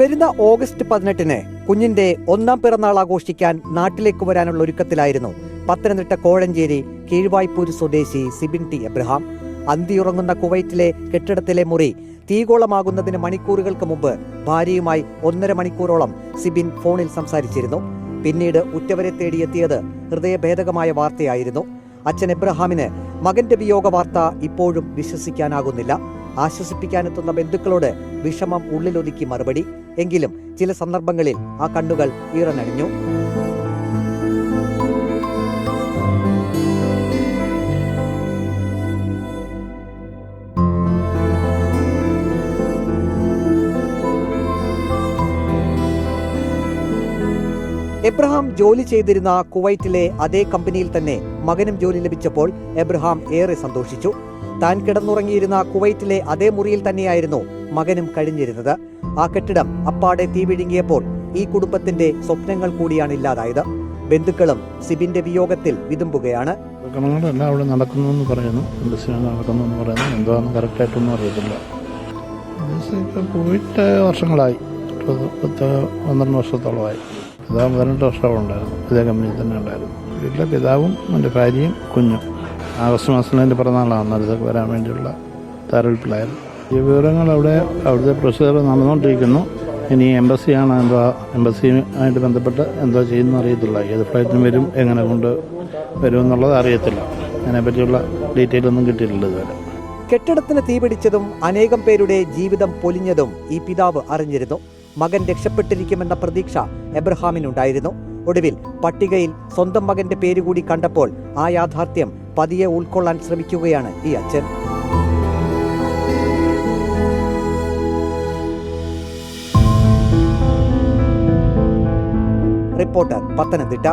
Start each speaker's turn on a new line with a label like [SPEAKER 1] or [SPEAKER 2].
[SPEAKER 1] വരുന്ന ഓഗസ്റ്റ് പതിനെട്ടിന് കുഞ്ഞിന്റെ ഒന്നാം പിറന്നാൾ ആഘോഷിക്കാൻ നാട്ടിലേക്ക് വരാനുള്ള ഒരുക്കത്തിലായിരുന്നു പത്തനംതിട്ട കോഴഞ്ചേരി കീഴ്വായ്പൂര് സ്വദേശി സിബിൻ ടി എബ്രഹാം അന്തിയുറങ്ങുന്ന കുവൈറ്റിലെ കെട്ടിടത്തിലെ മുറി തീകോളമാകുന്നതിന് മണിക്കൂറുകൾക്ക് മുമ്പ് ഭാര്യയുമായി ഒന്നര മണിക്കൂറോളം സിബിൻ ഫോണിൽ സംസാരിച്ചിരുന്നു. പിന്നീട് ഉറ്റവരെ തേടിയെത്തിയത് ഹൃദയഭേദകമായ വാർത്തയായിരുന്നു. അച്ഛൻ എബ്രഹാമിന് മകന്റെ വിയോഗ വാർത്ത ഇപ്പോഴും വിശ്വസിക്കാനാകുന്നില്ല. ആശ്വസിപ്പിക്കാനെത്തുന്ന ബന്ധുക്കളോട് വിഷമം ഉള്ളിലൊതുക്കി മറുപടി. എങ്കിലും ചില സന്ദർഭങ്ങളിൽ ആ കണ്ണുകൾ ഈറനണിഞ്ഞു എബ്രഹാം ജോലി ചെയ്തിരുന്ന കുവൈറ്റിലെ അതേ കമ്പനിയിൽ തന്നെ മകനും ജോലി ലഭിച്ചപ്പോൾ എബ്രഹാം ഏറെ സന്തോഷിച്ചു. താൻ കിടന്നുറങ്ങിയിരുന്ന കുവൈറ്റിലെ അതേ മുറിയിൽ തന്നെയായിരുന്നു മകനും കഴിഞ്ഞിരുന്നത്. ആ കെട്ടിടം അപ്പാടെ തീ വിഴുങ്ങിയപ്പോൾ ഈ കുടുംബത്തിന്റെ സ്വപ്നങ്ങൾ കൂടിയാണ് ഇല്ലാതായത്. ബന്ധുക്കളും സിബിന്റെ വിയോഗത്തിൽ വിതുമ്പുകയാണ്.
[SPEAKER 2] അവിടെ നടക്കുന്നു എന്ന് പറയുന്നു നടക്കുന്നു എന്ന് പറയുന്നു? എന്താണെന്ന് കറക്റ്റായിട്ടൊന്നും അറിയത്തില്ല. എംബസി ഇപ്പോൾ പോയിട്ട് വർഷങ്ങളായി. പത്ത് പന്ത്രണ്ട് വർഷത്തോളമായി. പിതാവ് പതിനെട്ട് വർഷം ഉണ്ടായിരുന്നു. ഇതേ കമ്പനിയിൽ തന്നെ ഉണ്ടായിരുന്നു. വീട്ടിലെ പിതാവും എന്റെ ഭാര്യയും കുഞ്ഞും. ആഗസ്റ്റ് മാസത്തിൽ എന്റെ പിറന്നാളാണ് അന്നേരത്തേക്ക് വരാൻ വേണ്ടിയുള്ള തയ്യാറെടുപ്പിലായിരുന്നു ഈ വിവരങ്ങൾ അവിടെ അവിടുത്തെ പ്രൊസീജിയർ നടന്നുകൊണ്ടിരിക്കുന്നു. ഇനി എംബസിയാണ് എന്തോ എംബസിയുമായിട്ട് ബന്ധപ്പെട്ട് എന്തോ ചെയ്യുന്ന അറിയത്തില്ല. ഏത് ഫ്ലൈറ്റിന് വരും എങ്ങനെ കൊണ്ട് വരും എന്നുള്ളത് അറിയത്തില്ല. അതിനെപ്പറ്റിയുള്ള ഡീറ്റെയിൽ ഒന്നും കിട്ടിയിട്ടില്ല ഇതുവരെ.
[SPEAKER 1] കെട്ടിടത്തിന് തീപിടിച്ചതും അനേകം പേരുടെ ജീവിതം പൊലിഞ്ഞതും ഈ പിതാവ് അറിഞ്ഞിരുന്നു. മകൻ രക്ഷപ്പെട്ടിരിക്കുമെന്ന പ്രതീക്ഷ എബ്രഹാമിനുണ്ടായിരുന്നു. ഒടുവിൽ പട്ടികയിൽ സ്വന്തം മകന്റെ പേരുകൂടി കണ്ടപ്പോൾ ആ യാഥാർത്ഥ്യം പതിയെ ഉൾക്കൊള്ളാൻ ശ്രമിക്കുകയാണ് ഈ അച്ഛൻ. റിപ്പോർട്ടർ പത്തനംതിട്ട.